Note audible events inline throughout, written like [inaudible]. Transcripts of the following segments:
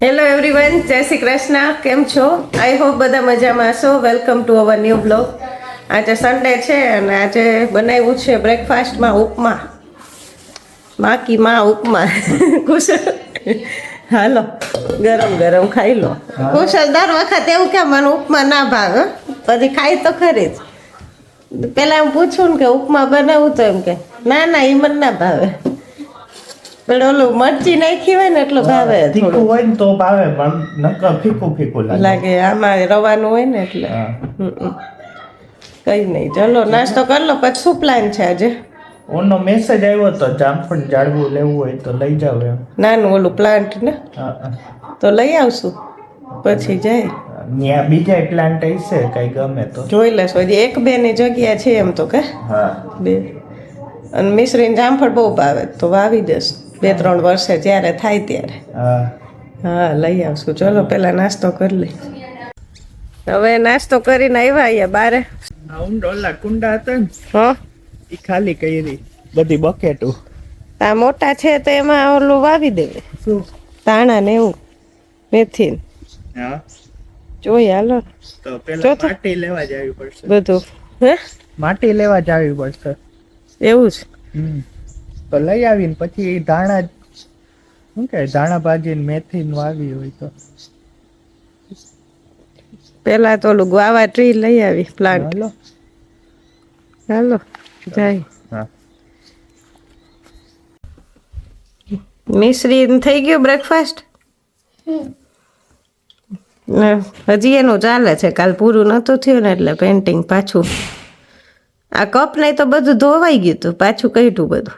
Hello everyone જય શ્રી કૃષ્ણ. કેમ છો? આઈ હોપ બધા મજામાં છો welcome to our new blog આજે સન્ડે છે અને આજે બનાવ્યું છે બ્રેકફાસ્ટમાં ઉપમા. માકી માં ઉપમા. કુશળ હાલો ગરમ ગરમ ખાઈ લો. કુશલ દર વખત એવું કે મને ઉપમા ના ભાવે પછી ખાઈ તો ખરી જ. પહેલાં એમ પૂછું ને કે ઉપમા બનાવું તો એમ કે ના ના એ મને ના ભાવે. પણ ઓલું મરચી નાખી હોય ને એટલું ભાવે તીખું હોય ને તો ભાવે પણ નકર ફીકું ફીકું લાગે. લાગે આમાં રવાનું હોય ને એટલે. કઈ નહીં ચલો નાસ્તો કરી લો પછી શું પ્લાન છે આજે? ઓનો મેસેજ આવ્યો તો જામફળ જાળવું લેવું હોય તો લઈ જાવ એમ. નાનું ઓલું પ્લાન્ટ ને. તો લઈ આવશું પછી જાય. ત્યાં બીજા પ્લાન્ટ હશે કઈ ગમે તો. જોઈ લેશો હજી એક બે ની જગ્યા છે એમ તો કે. હા. બે. અને મિશ્રીને જામફળ બહુ ભાવે તો વાવી દેશ. બે ત્રણ વર્ષે જ્યારે થાય ત્યારે. હા. હા લઈ આવશું. ચલો પેલા નાસ્તો કરી લઈ. હવે નાસ્તો કરીને આવ્યા અહીંયા બારે. આ ઊંડોલા કુંડા હતા ને હા? એ ખાલી કરી બધી બકેટો. આ મોટા છે તો એમાં ઓલું વાવી દેવે. શું? તાણા ને એવું મેથી. હા. જોઈએ હાલો. તો પેલા માટી લેવા જવી પડશે. બધું. હે? માટી લેવા જવી પડશે. એવું જ હમ. તો લઈ આવીને પછી ધાણા શું કે ધાણા ભાજી ને મેથી નું આવી હોય તો. પેલા તો ઓલું ગુઆવા ટ્રી લઈ આવી પ્લાન્ટ હાલો. હાલો જાય. મિશ્રી થઈ ગયું બ્રેકફાસ્ટ હજી એનું ચાલે છે કાલ પૂરું નહોતું થયું ને એટલે પેન્ટિંગ પાછું. આ કપ નહીં તો બધું ધોવાઈ ગયું હતું પાછું કઈટું બધું.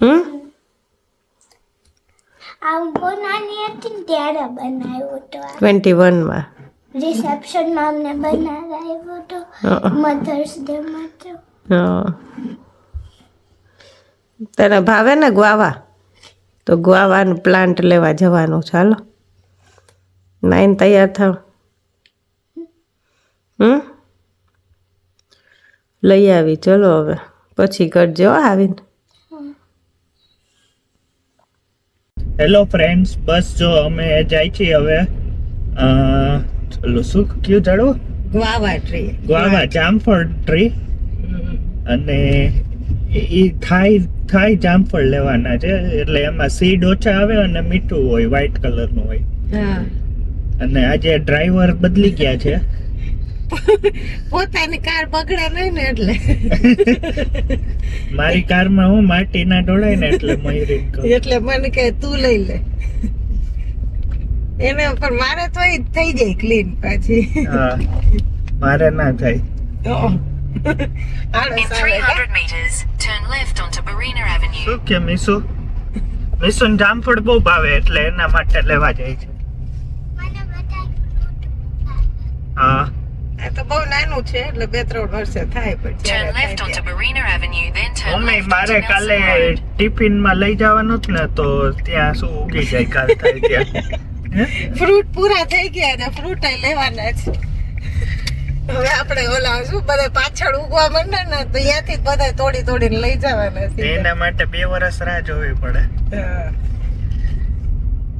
હમ? આ નાની હતી ત્યારે બનાવ્યો હતો ટ્વેન્ટી વનમાં રિસેપ્શનમાં અમને બનાવ્યો હતો. મધર્સ ડે માટે. તને ભાવે ને ગ્વાવા તો ગ્વાવાનું પ્લાન્ટ લેવા જવાનું ચાલો નાઈન તૈયાર થાવ હમ? લઈ આવી. ચલો હવે. પછી કરજો આવીને. હેલો ફ્રેન્ડ્સ બસ જો અમે જાય છીએ હવે શું કયું ઝાડવું ગ્વાવા ટ્રી ગ્વાવા જામફળ ટ્રી અને એ થાઈ થાય જામફળ લેવાના છે એટલે એમાં સીડ ઓછા આવે અને મીઠું હોય વ્હાઈટ કલરનું હોય. હા. અને આજે ડ્રાઈવર બદલી ગયા છે. પોતાની કાર બગડે નહીં ને એટલે. મારી કારમાં હું માટી ના ઢોળાય ને એટલે મયુરી એટલે મને કે તું લઈ લે. એને પણ મારે તો એ થઈ જાય ક્લીન પાછી. હા મારે ના થાય. કે? 300 meters, turn left onto Barina Avenue. શું કે મીસુ? મીસુ જામફળ બહુ ભાવે એટલે એના માટે લેવા જાય છે. હા. નાનું છે એટલે બે ત્રણ વર્ષે થાય પણ મમ્મી મારે કાલે. ટિફિનમાં લઈ જવાનું જ ને તો ત્યાં શું ઉગી જાય કાલ થાય [laughs] ત્યાં. ફ્રૂટ પૂરા થઈ ગયા ને ફ્રૂટ લેવાના છે. હવે આપણે ઓલા શું બધા પાછળ ઉગવા માંડે ને તો ત્યાંથી બધા તોડી તોડીને લઈ જવાના છે. એના માટે બે વર્ષ રાહ જોવી પડે.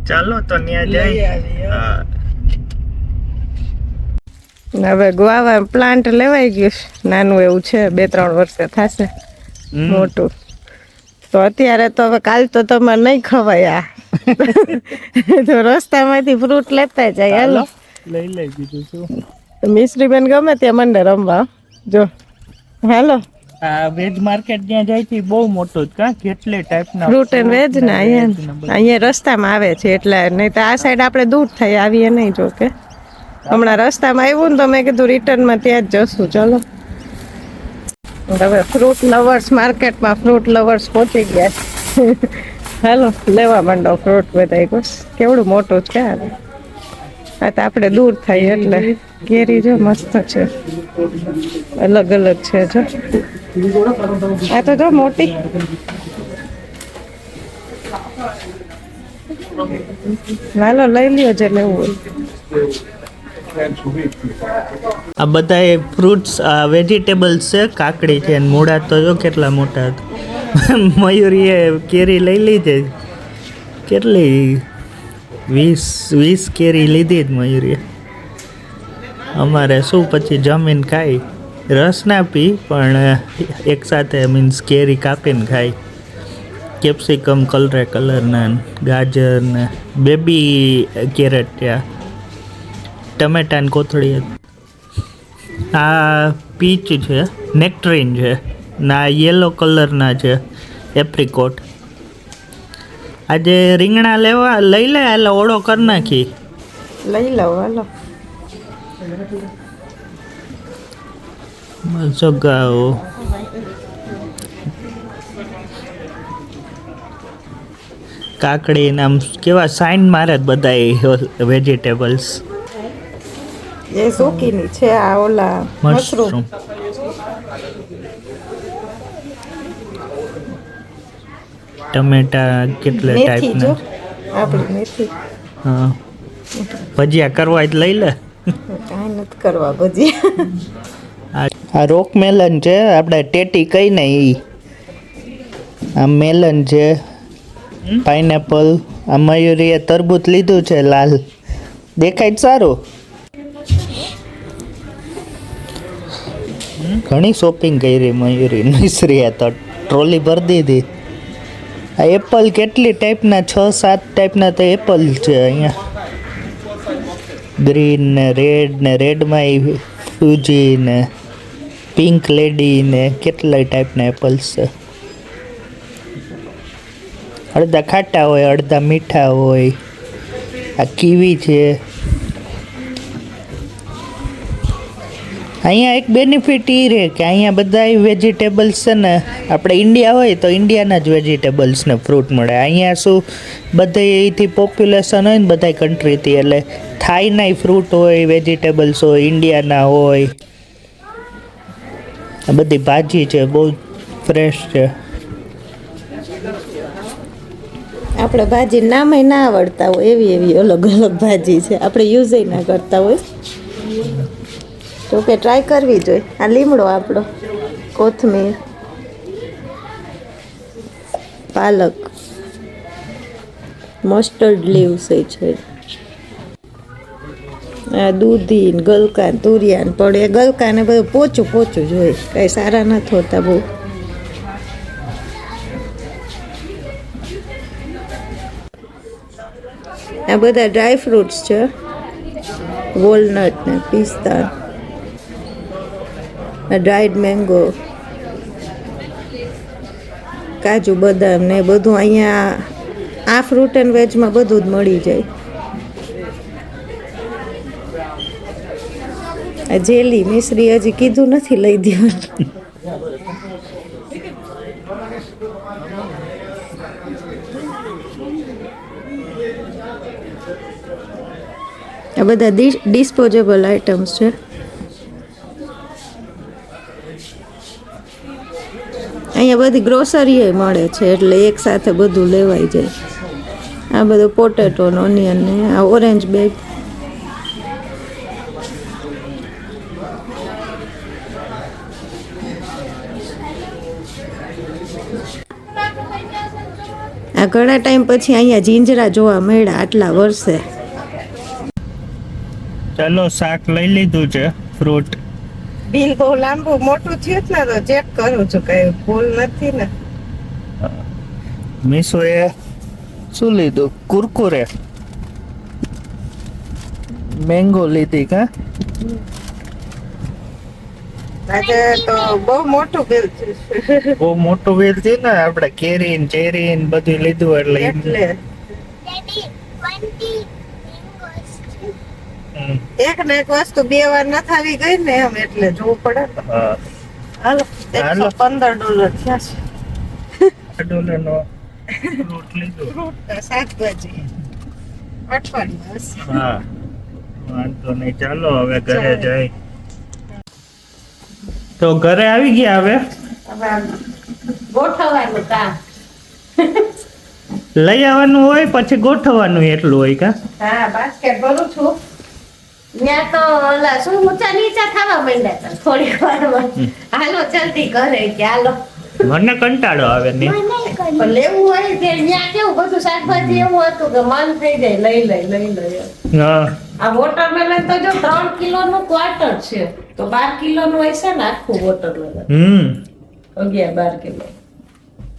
ચાલો તો ત્યાં જઈ આવીએ. હવે ગુઆવા પ્લાન્ટ લેવાઈ ગયું છે. નાનું એવું છે બે ત્રણ વર્ષે થશે મોટું. તો અત્યારે તો હવે કાલ તો તમારે નહીં ખવાય આ. [laughs] તો રસ્તામાંથી ફ્રૂટ લેતા જાય હાલો. લઈ લઈ બીજું શું? મિસ્ત્રીબેન બેન ગમે ત્યાં મને રમવા. જો હાલો. આ વેજ માર્કેટ જ્યાં જાય છે બહુ મોટું જ કા? કેટલે ટાઈપના ફ્રૂટ એન્ડ વેજ ને અહીંયા અહીંયા રસ્તામાં આવે છે એટલે નહીં તો આ સાઈડ આપણે દૂર થઈ આવીએ નહીં જો કે. હમણાં રસ્તામાં આવ્યું ને તો મેં કીધું રિટર્નમાં ત્યાં જ જશું. ચલો. હવે ફ્રૂટ લવર્સ માર્કેટમાં ફ્રૂટ લવર્સ પહોંચી ગયા [laughs] હાલો, લેવા માંડો ફ્રૂટ બધા બસ. કેવડું મોટું છે આ તો આપણે દૂર થાય એટલે. કેરી જો મસ્ત છે. અલગ અલગ છે જો. આ તો જો મોટી. હાલો, લઈ લ્યો જે લેવું હોય. આ બધા ફ્રૂટ્સ વેજીટેબલ્સ છે, કાકડી છે, અને મૂળા તો જો કેટલા મોટા [laughs] મયુરીએ કેરી લઈ લીધી. કેટલી? વીસ વીસ કેરી લીધી જ મયુરીએ. અમારે શું પછી જમીન ખાઈ? રસ ના પી, પણ એક સાથે મીન્સ કેરી કાપીને ખાઈ. કેપ્સિકમ, કલરે કલરના, ગાજર ને, બેબી કેરેટ ત્યાં ટમેટા ને કોથળી આ પીચ છે નેક્ટ્રીન છે ના યેલો કલરના છે એપ્રિકોટ આજે રીંગણા લેવા લઈ લે એટલે ઓળો કરી નાખી. લઈ લો હાલો. સગાઓ કાકડી ને આમ કેવા સાઈન મારે બધા વેજીટેબલ્સ એ સુકીની છે આ ઓલા મશરૂમ. ટમેટા કેટલા ટાઈપના આપણી મેથી. હા. ભજીયા કરવા જ લઈ લે. કાંઈ નથી કરવા ભજીયા. આ રોક મેલન છે આપણે ટેટી કઈ ને એ આ મેલન છે પાઇનેપલ આ મયુરીએ તરબૂચ લીધું છે લાલ. દેખાય સારું? ઘણી શોપિંગ કરી મયુરી. મિશ્રીએ તો ટ્રોલી ભરી દીધી. આ એપલ કેટલી ટાઈપના છ, સાત ટાઈપના તો એપલ છે અહીંયા. ગ્રીન ને રેડ ને રેડમાં ફ્યુજી ને પિંક લેડી ને કેટલાય ટાઈપના એપલ્સ છે. અડધા ખાટા હોય, અડધા મીઠા હોય. આ કીવી છે. અહીંયા એક બેનિફિટ એ રહે કે અહીંયા બધા વેજીટેબલ્સ છે ને, આપણે ઇન્ડિયા હોય તો ઇન્ડિયાના જ વેજીટેબલ્સ ને ફ્રૂટ મળે. અહીંયા શું બધે અહીંથી પોપ્યુલેશન હોય ને બધા કન્ટ્રીથી એટલે થાઈના ફ્રૂટ હોય વેજીટેબલ્સ હોય ઇન્ડિયાના હોય. બધી ભાજી છે, બહુ ફ્રેશ છે. આપણે ભાજી નામે ના આવડતા હોય, એવી એવી અલગ અલગ ભાજી છે. આપણે યુઝ ના કરતા હોય. તો કે ટ્રાય કરવી જોઈએ. આ લીમડો આપણો, કોથમીર, પાલક મસ્ટર્ડ લીવ્સ છે. આ દૂધી ગલકાન ગલકા પડે તુરિયા ને ગલકા ને બધું પોચું પોચું જોઈએ કાંઈ સારા નથી હોતા બહુ. આ બધા ડ્રાય ફ્રૂટ્સ છે. વોલનટ ને પિસ્તા ડ્રાઈડ મેંગો કાજુ, બદામ ને બધું અહીંયા આ ફ્રૂટ એન્ડ વેજમાં બધું જ મળી જાય. જેલી મિશ્રી હજી કીધું નથી લઈ દેવાનું. આ બધા ડિસ્પોઝેબલ આઇટમ્સ છે. અહીંયા બધી ગ્રોસરીએ મળે છે, એટલે એક સાથે બધું લેવાઈ જાય. આ બધું પોટેટો ઓનિયન ને, આ ઓરેન્જ બેગ આ ઘણા ટાઈમ પછી અહીંયા જીંજરા જોવા મળ્યા આટલા વર્ષે. ચાલો શાક લઈ લીધું છે, ફ્રૂટ. બિલ બહુ લાંબુ મોટું થયું જ ને તો ચેક કરું છું કઈ ભૂલ નથી ને. મીસો એ શું લીધું? કુરકુરે? મેંગો લીધી કા? આજે તો બહુ મોટું બિલ થયું બહુ મોટું બિલ છે ને આપણે કેરી ને ચેરી ને બધું લીધું એટલે એટલે. એક ને એક વસ્તુ બે વાર ન થાવી ગઈ ને એમ એટલે જોવું પડે. હાલો. એકસો પંદર ડોલર થયા છે. ડોલર નો ફ્રૂટ લીધું. ફ્રૂટ શાકભાજી. અઠવાડિયું હા. વાંધો નહીં ચાલો હવે ઘરે જઈ. તો ઘરે આવી ગયા હવે? હવે ગોઠવવાનું કામ. લઈ આવવાનું હોય પછી ગોઠવવાનું એટલું હોય કા? હા બાસ્કેટ ભરું છું. ત્યાં તો ઓલા શું ઊંચા નીચા થવા માંડ્યા હતા થોડીક વારમાં. હાલો જલ્દી ઘરે કે હાલો. મને કંટાળો આવે ને. પણ લેવું હોય તે ત્યાં કેવું બધું શાકભાજી એવું હતું કે મન થઈ જાય લઈ લઈ લઈ લઈ આ વોટરમેલન તો જો ત્રણ કિલો નું ક્વાર્ટર છે. તો બાર કિલો નું હશે ને આખું વોટરમેલન હમ. અગિયાર બાર કિલો.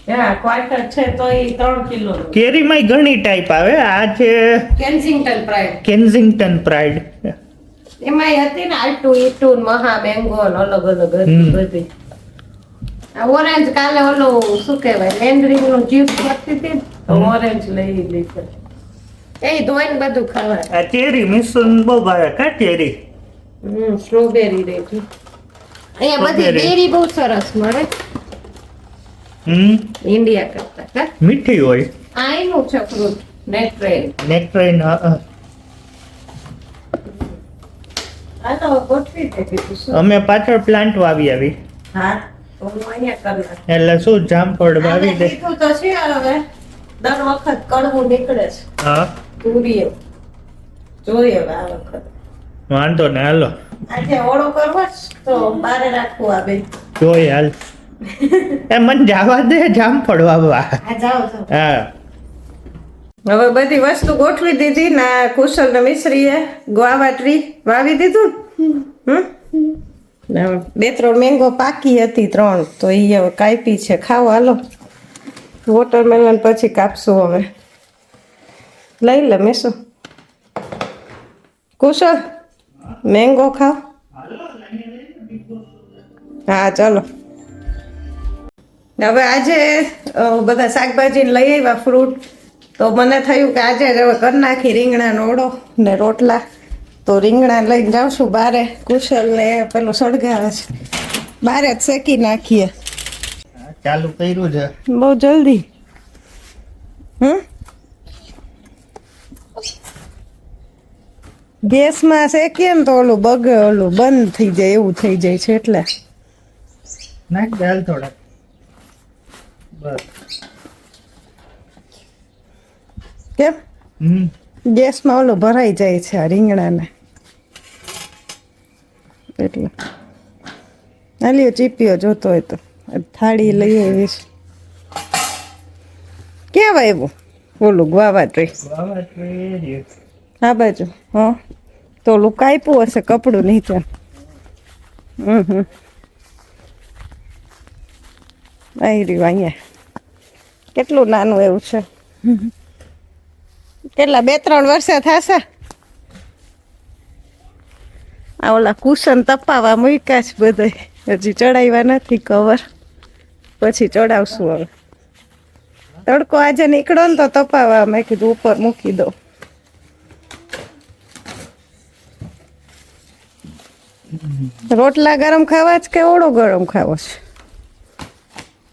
હા ક્વાર્ટર છે તો એ ત્રણ કિલો નું કેરીમાં ઘણી ટાઈપ આવે. આ છે કેન્સિંગટન પ્રાઇડ કેન્સિંગટન પ્રાઇડ એમાં હતી ને આટુ ઈટુ મહા બેંગો અલગ અલગ હતી બધી. આ ઓરેન્જ કાલે ઓલું શું કહેવાય લેન્ડરિંગનું જ્યુસ કરતી હતી ઓરેન્જ લઈ લીધો. એ ધોઈને બધું ખવાય આ ચેરી મિશ્રણ બહુ ભાવે કા ચેરી? હમ સ્ટ્રોબેરી રેતી અહીંયા બધી. બેરી બહુ સરસ મળે. હમ? ઇન્ડિયા કરતા મીઠી હોય. આઈનું છે ફ્રૂટ નેટ્રેલ નેક્ટરીન આ તો ગોઠવી દે કીધું શું અમે પાછળ પ્લાન્ટ વાવી આવી. હા હું. એટલે શું જામફળ વાવી દે? તો છે હવે દર વખત કડવું નીકળે છે. હા. તુરીએ જોઈએ આ વખત. વાંધો ને હાલો. આજે ઓળો કરવો તો બારે રાખવું આ બે. જોઈએ હાલ. [laughs] એ મને જવા દે જામફળ વાવવા. જાઓ જાઓ. હા. હવે બધી વસ્તુ ગોઠવી દીધી ને કુશલ ને મિશ્રીએ ગુઆવા ટ્રી વાવી દીધું? બે ત્રણ મેંગો પાકી હતી ત્રણ, તો એ હવે કાપી છે. ખાઓ, હાલો. વોટરમેલન પછી કાપશું હવે. લઈ લે મેસો. કુશલ મેંગો ખાઓ. હા, ચાલો. હવે આજે બધા શાકભાજી લઈ આવ્યા ફ્રૂટ તો મને થયું કે આજે જ હવે કરી નાખી રીંગણાનો ઓળો ને રોટલા. તો રીંગણા લઈને જાઉં છું બારે કુશલ ને પેલું સળગાવે છે. બારે જ શેકી નાખીએ. ચાલુ કર્યું છે. બહુ જલ્દી. હમ? ગેસમાં શેકીએ ને તો ઓલું બગ ઓલું બંધ થઈ જાય એવું થઈ જાય છે એટલે. નાખ દે હાલ થોડા બસ. કેમ? ગેસમાં ઓલું ભરાઈ જાય છે આ રીંગણાને. એટલે. હાલ્યો ચીપીઓ જોતો હોય તો. થાળી લઈ આવીશ. કેવા એવું ઓલું ગ્વાવા ટ્રી હા આ બાજુ હા. તો ઓલું કાપ્યું હશે કપડું નીચે હમ હમ. આવી રહ્યું અહીંયા. કેટલું નાનું એવું છે? કેટલા, બે, ત્રણ વર્ષે થશે? આ ઓલા કુશન તપાવા મૂક્યા છે બધા હજી ચડાવ્યા નથી કવર પછી ચડાવશું હવે. તડકો આજે નીકળો ને તો તપાવા મેં કીધું ઉપર મૂકી દો. રોટલા ગરમ ખાવા છે કે ઓળો ગરમ ખાવો છે?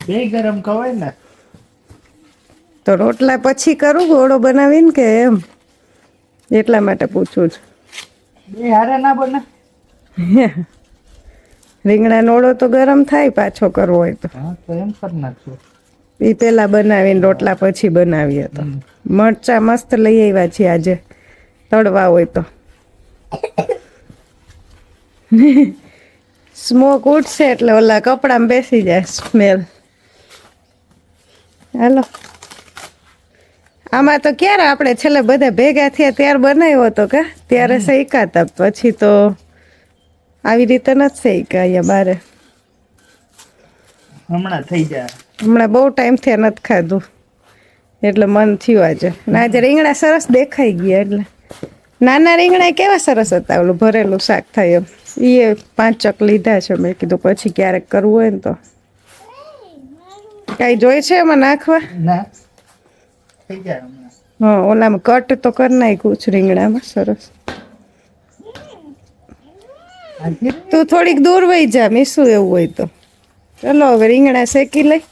બે ગરમ ખવાય ને. તો રોટલા પછી કરું ઓળો બનાવીને કે એમ. એટલા માટે પૂછું છું. રીંગણા હારે ના બને. [laughs] રીંગણાનો ઓળો તો ગરમ થાય પાછો કરવો હોય તો. તો એમ કરી નાખશું એ પેલા બનાવીને રોટલા પછી બનાવીએ તો. મરચા મસ્ત લઈ આવ્યા છીએ આજે. તળવા હોય તો. [laughs] સ્મોક ઉઠશે એટલે ઓલા કપડામાં બેસી જાય સ્મેલ હાલો. આમાં તો ક્યારે આપણે છેલ્લે બધા ભેગા થયા ત્યારે બનાવ્યો હતો કે? ત્યારે શેકાતા પછી તો આવી રીતે નથી શેકા અહીંયા બારે. હમણાં થઈ જાય. હમણાં બહુ ટાઈમ થયા નથી ખાધું. એટલે મન થયું આજે. ને આજે રીંગણા સરસ દેખાઈ ગયા એટલે. નાના રીંગણા કેવા સરસ હતા ઓલું ભરેલું શાક થાય એમ. એ પાંચ ચક લીધા છે મેં કીધું પછી ક્યારેક કરવું હોય ને તો. કાંઈ જોઈ છે એમાં નાખવા? ના. થઈ જાય હા ઓલામાં કટ તો કરી નાખ્યું છે રીંગણામાં સરસ. તું થોડીક દૂર વહી જા મીસું એવું હોય તો. ચલો હવે રીંગણા શેકી લઈ.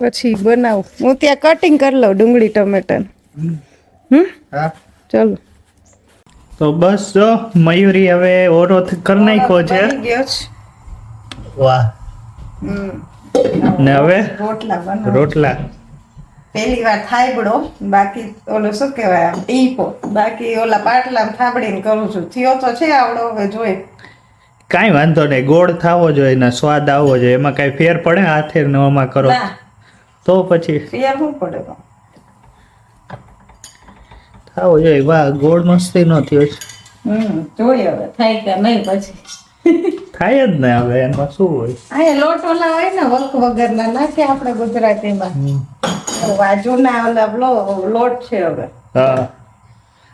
પછી બનાવું. હું ત્યાં કટિંગ કરી લઉં ડુંગળી ટમેટા. હમ. ચલો. તો બસ જો મયુરી હવે ઓરો કરી નાખ્યો છે. વાહ. ને હવે? રોટલા રોટલા. પહેલી વાર થાયબડો બાકી ઓલો શું કહેવાય ટીપો. બાકી ઓલા પાટલા થાબડીને કરું છું. થયો તો છે આવડો હવે જોઈ કાંઈ વાંધો નહીં ગોળ થવો જોઈએ ને સ્વાદ આવવો જોઈએ. એમાં કાંઈ ફેર પડે હાથે નવામાં કરો? તો પછી? ફેર શું પડે થવો જોઈએ. વાહ ગોળ મસ્તી નો થયો છે. હમ જોઈએ હવે. થાય કે નહીં પછી? થાય જ ને હવે એમાં શું હોય? અહીંયા લોટ ઓલા હોય ને વલ્ક વગરના નાખે આપણે ગુજરાતીમાં. વાજુ ના ઓલા લોટ છે હવે. હા.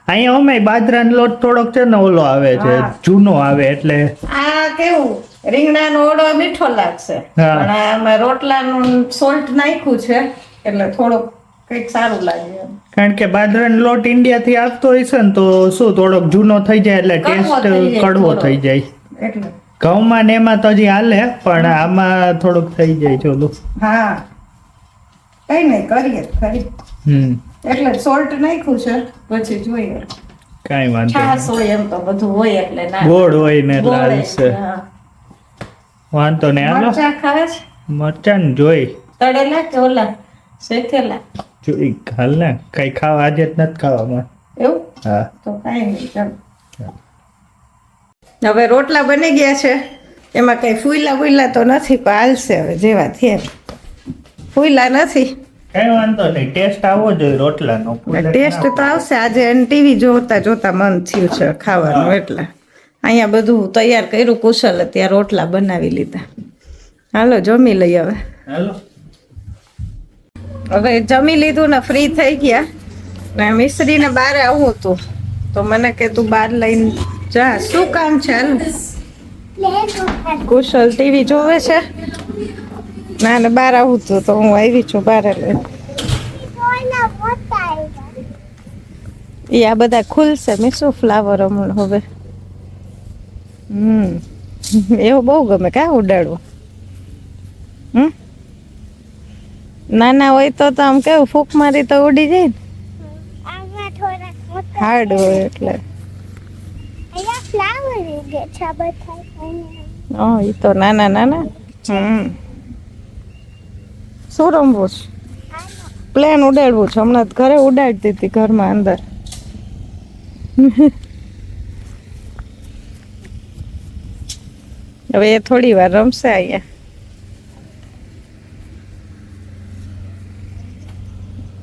અહીંયા અમે બાજરાનો લોટ થોડોક છે ને ઓલો આવે છે જૂનો આવે એટલે આ કેવું? રીંગણાનો ઓળો મીઠો લાગશે. પણ આમાં રોટલાનું સોલ્ટ નાખ્યું છે એટલે થોડોક કંઈક સારું લાગે કારણ કે બાજરાનો લોટ ઇન્ડિયાથી આવતો હોય છે ને તો શું થોડોક જૂનો થઈ જાય એટલે ટેસ્ટ કડવો થઈ જાય. એટલે. ઘઉંમાં ને એમાં તો હજી હાલે પણ આમાં થોડુંક થઈ જાય છે ઓલું. હા. કઈ નહીં કરીએ ખરી હમ. એટલે સોલ્ટ નાખ્યું છે પછી જોઈએ. કાંઈ વાંધો છાસ હોય એમ તો બધું હોય એટલે ના. ગોળ હોય ને લાલ છે વાંધો નહીં આલો મરચા ખાવે છે? મરચાં જોઈ. તળેલા કે ઓલા શેકેલા? જોઈ હાલ ને કઈ ખાવા આજે જ નથી ખાવામાં. એવું? હા. તો કાઈ નહીં ચાલો. હવે રોટલા બની ગયા છે. એમાં કઈ ફૂલા ફૂલા તો નથી પણ હાલશે હવે જેવા થયા ફૂયલા નથી. કઈ વાંધો નહીં ટેસ્ટ આવવો જોઈએ રોટલાનો. ટેસ્ટ તો આવશે. આજે ટીવી જોતા જોતા મન થયું છે ખાવાનું એટલે. અહીંયા બધું તૈયાર કર્યું કુશલ ત્યાં રોટલા બનાવી લીધા. હાલો જમી લઈ હવે. હાલો. હવે જમી લીધું ને ફ્રી થઈ ગયા. ને મિસ્ત્રીને બહાર આવું હતું. તો મને કે તું બહાર લઈને જા શું કામ છે હાલ? કુશલ ટીવી જોવે છે? ના ને બહાર આવું હતું તો હું આવી છું બહાર આવ્યા એ આ બધા ખુલશે મેં શું ફ્લાવર હમણાં હવે. હમ એવું બહુ ગમે કા ઉડાડવું? હમ? નાના હોય તો તો આમ કેવું ફૂંક મારી તો ઉડી જાય ને? હાર્ડ હોય એટલે. હા એ તો નાના નાના. હમ. શું રમવું છે? પ્લેન ઉડાડવું છે. હમણાં ઘરે ઉડાડતી હતી ઘરમાં અંદર. [laughs] હવે એ થોડી વાર રમશે અહીંયા.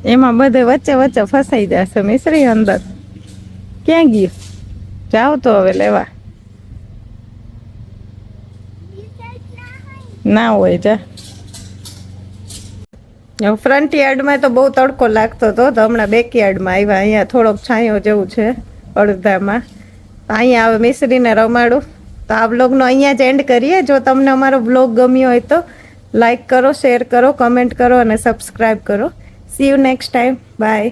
એમાં બધે વચ્ચે વચ્ચે ફસાઈ જશે મિશ્રી અંદર. ક્યાં ગયું? જાઓ તો હવે લેવા ઈ side ના હોય ના હોય જા ફ્રન્ટ યાર્ડમાં તો બહુ તડકો લાગતો હતો. તો હમણાં બેકયાર્ડમાં આવ્યા. અહીંયા થોડોક છાંયો જેવું છે અડધામાં. અહીંયા હવે મિશ્રીને રમાડું. તો આ બ્લોગનો અહીંયા જ એન્ડ કરીએ. જો તમને અમારો બ્લોગ ગમ્યો હોય તો લાઈક કરો શેર કરો કમેન્ટ કરો અને સબસ્ક્રાઈબ કરો. See you next time bye